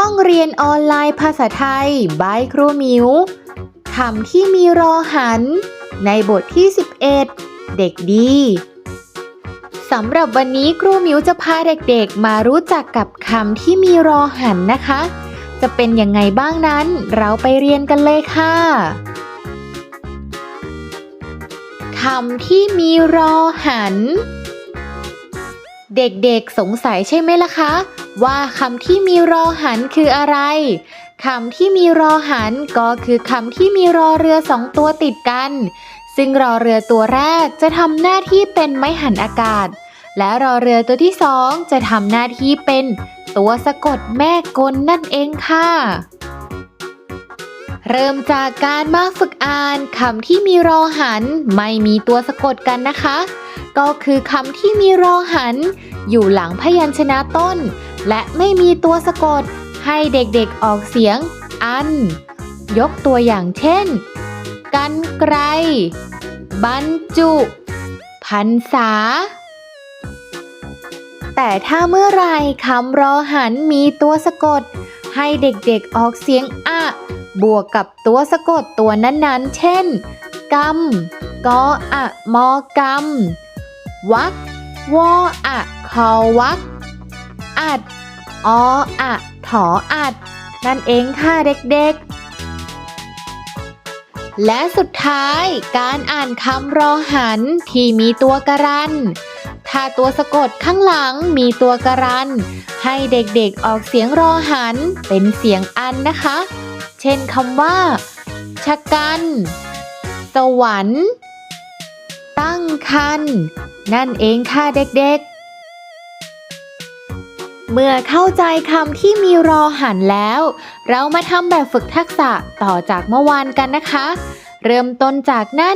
ห้องเรียนออนไลน์ภาษาไทยบายครูมิวคำที่มีรอหัน ในบทที่ 11 เด็กดีสำหรับวันนี้ครูมิวจะพาเด็กๆ มารู้จักกับคำที่มีรอหันนะคะ จะเป็นยังไงบ้างนั้น เราไปเรียนกันเลยค่ะคำที่มีรอหัน เด็กๆสงสัยใช่ไหมล่ะคะ ว่าคำที่มีรอหันคืออะไรคำที่มีรอหันก็คือคำที่มีรอเรือสองตัวติดกัน ซึ่งรอเรือตัวแรกจะทำหน้าที่เป็นไม้หันอากาศ และรอเรือตัวที่สองจะทำหน้าที่เป็นตัวสะกดแม่กลนั่นเองค่ะ เริ่มจากการมาฝึกอ่านคำที่มีรอหันไม่มีตัวสะกดกันนะคะ ก็คือคำที่มีรอหัน อยู่หลังพยัญชนะต้น และไม่มีตัวสะกด ให้เด็กๆออกเสียง อัน ยกตัวอย่างเช่น กันไกรบรรจุพันษา แต่ถ้าเมื่อไรคำรอหันมีตัวสะกด ให้เด็กๆออกเสียงอะบวกกับตัวสะกดตัวนั้นๆ เช่นกำกออะมอกำ วักวออะคอวักอัดออะถออัด นั่นเองค่ะเด็กๆ และสุดท้ายการอ่านคำรอหันที่มีตัวกรัน ถ้าตัวสะกดข้างหลังมีตัวกรัน ให้เด็กๆออกเสียงรอหันเป็นเสียงอันนะคะ เช่นคำว่าชะกัน สวรรค์ ตั้งคัน นั่นเองค่ะเด็กๆ เมื่อเข้าใจคำที่มีรอหันแล้ว เรามาทำแบบฝึกทักษะต่อจากเมื่อวานกันนะคะ เริ่มต้นจากหน้า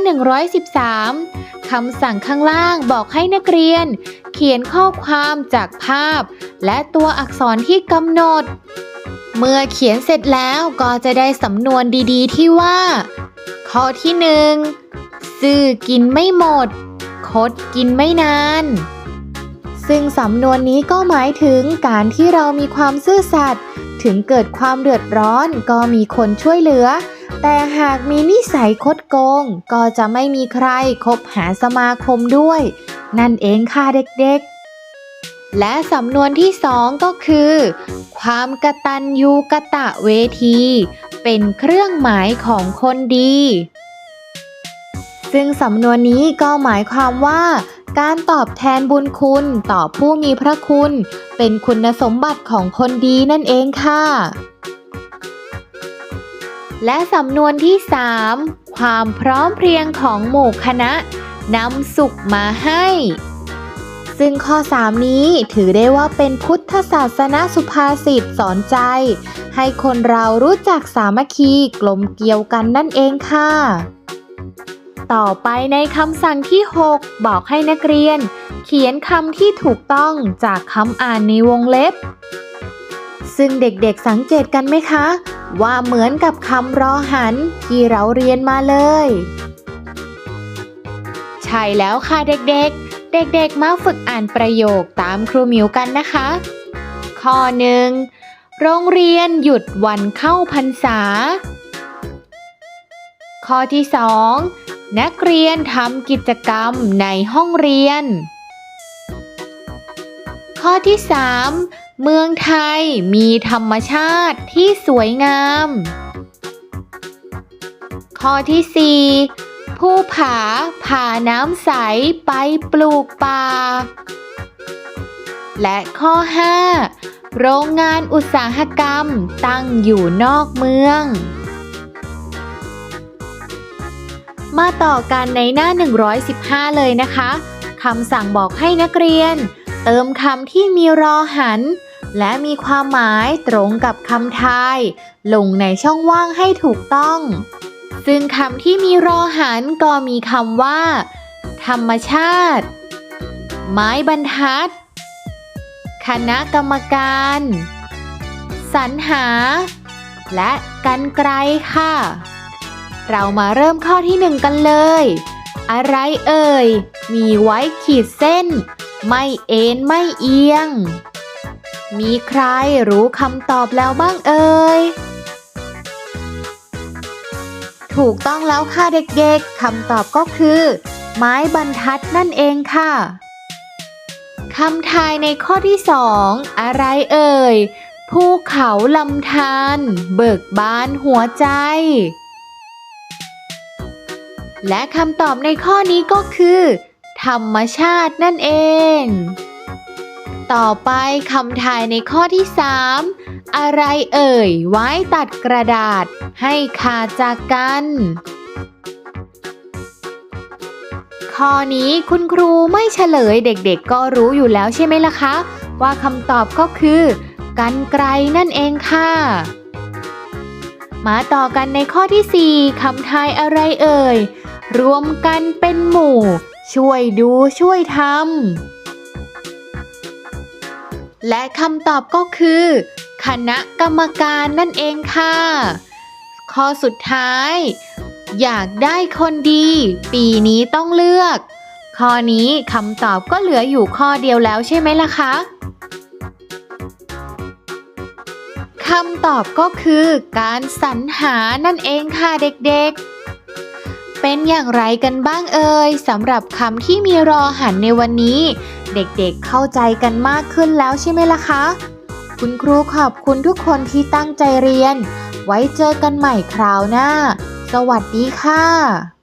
113คำสั่งข้างล่างบอกให้นักเรียน เขียนข้อความจากภาพ และตัวอักษรที่กำหนด เมื่อเขียนเสร็จแล้วก็จะได้สำนวนดีๆ ที่ว่า ข้อที่หนึ่งซื่อกินไม่หมด คดกินไม่นาน ซึ่งสำนวนนี้ก็หมายถึงการที่เรามีความซื่อสัตย์ถึงเกิดความเดือดร้อนก็มีคนช่วยเหลือ แต่หากมีนิสัยคดโกง ก็จะไม่มีใครคบหาสมาคมด้วย นั่นเองค่ะเด็กๆ และสำนวนที่สองก็คือ ความกตัญญูกะตะเวที เป็นเครื่องหมายของคนดี ซึ่งสำนวนนี้ก็หมายความว่าการตอบแทนบุญคุณต่อผู้มีพระคุณ เป็นคุณสมบัติของคนดีนั่นเองค่ะ และสำนวนที่ 3 ความพร้อมเพรียงของหมู่คณะนำสุขมาให้ ซึ่งข้อ 3 นี้ถือได้ว่าเป็นพุทธศาสนาสุภาษิตสอนใจ ให้คนเรารู้จักสามัคคีกลมเกลียวกันนั่นเองค่ะ ต่อไปในคำสั่งที่ 6 บอกให้นักเรียน เขียนคำที่ถูกต้องจากคำอ่านในวงเล็บ ซึ่งเด็กๆสังเกตกันไหมคะ ว่าเหมือนกับคำรอหันที่เราเรียนมาเลย ใช่แล้วค่ะเด็กๆ เด็กๆ มาฝึกอ่านประโยคตามครูหมิวกันนะคะ ข้อหนึ่งโรงเรียนหยุดวันเข้าพรรษาข้อที่สอง นักเรียนทำกิจกรรมในห้องเรียน ข้อที่ 3 เมืองไทยมีธรรมชาติที่สวยงาม ข้อที่ 4 ผู้ผาผ่าน้ำใสไปปลูกป่า และข้อ 5 โรงงานอุตสาหกรรมตั้งอยู่นอกเมือง มาต่อกันในหน้า 115 เลยนะคะคำสั่งบอกให้นักเรียน เติมคำที่มีรอหัน และมีความหมายตรงกับคำทาย ลงในช่องว่างให้ถูกต้อง ซึ่งคำที่มีรอหันก็มีคำว่า ธรรมชาติ ไม้บรรทัด คณะกรรมการ สรรหา และกันไกลค่ะ เรามาเริ่มข้อที่หนึ่งกันเลย อะไรเอ่ย มีไว้ขีดเส้น ไม่เอ็นไม่เอียง มีใครรู้คำตอบแล้วบ้างเอ่ย ถูกต้องแล้วค่ะเด็กๆคำตอบก็คือ ไม้บรรทัดนั่นเองค่ะคำทายในข้อที่สองอะไรเอ่ย ภูเขาลำธารเบิกบานหัวใจ และคำตอบในข้อนี้ก็คือ ธรรมชาตินั่นเอง ต่อไปคำทายในข้อที่ 3 อะไรเอ่ย ไว้ตัดกระดาษ ให้ขาดจากกัน ข้อนี้คุณครูไม่เฉลยเด็กๆ ก็รู้อยู่แล้วใช่ไหมล่ะคะ ว่าคำตอบก็คือกันไกลนั่นเองค่ะ มาต่อกันในข้อที่ 4คำทายอะไรเอ่ย รวมกันเป็นหมู่ ช่วยดูช่วยทำ และคำตอบก็คือ คณะกรรมการนั่นเองค่ะ ข้อสุดท้าย อยากได้คนดี ปีนี้ต้องเลือก ข้อนี้คำตอบก็เหลืออยู่ข้อเดียวแล้วใช่ไหมล่ะคะคำตอบก็คือการสรรหานั่นเองค่ะเด็กๆ เป็นอย่างไรกันบ้างเอ่ยสำหรับคำที่มีรอหันในวันนี้ เด็กๆเข้าใจกันมากขึ้นแล้วใช่ไหมล่ะคะ คุณครูขอบคุณทุกคนที่ตั้งใจเรียน ไว้เจอกันใหม่คราวหน้า สวัสดีค่ะ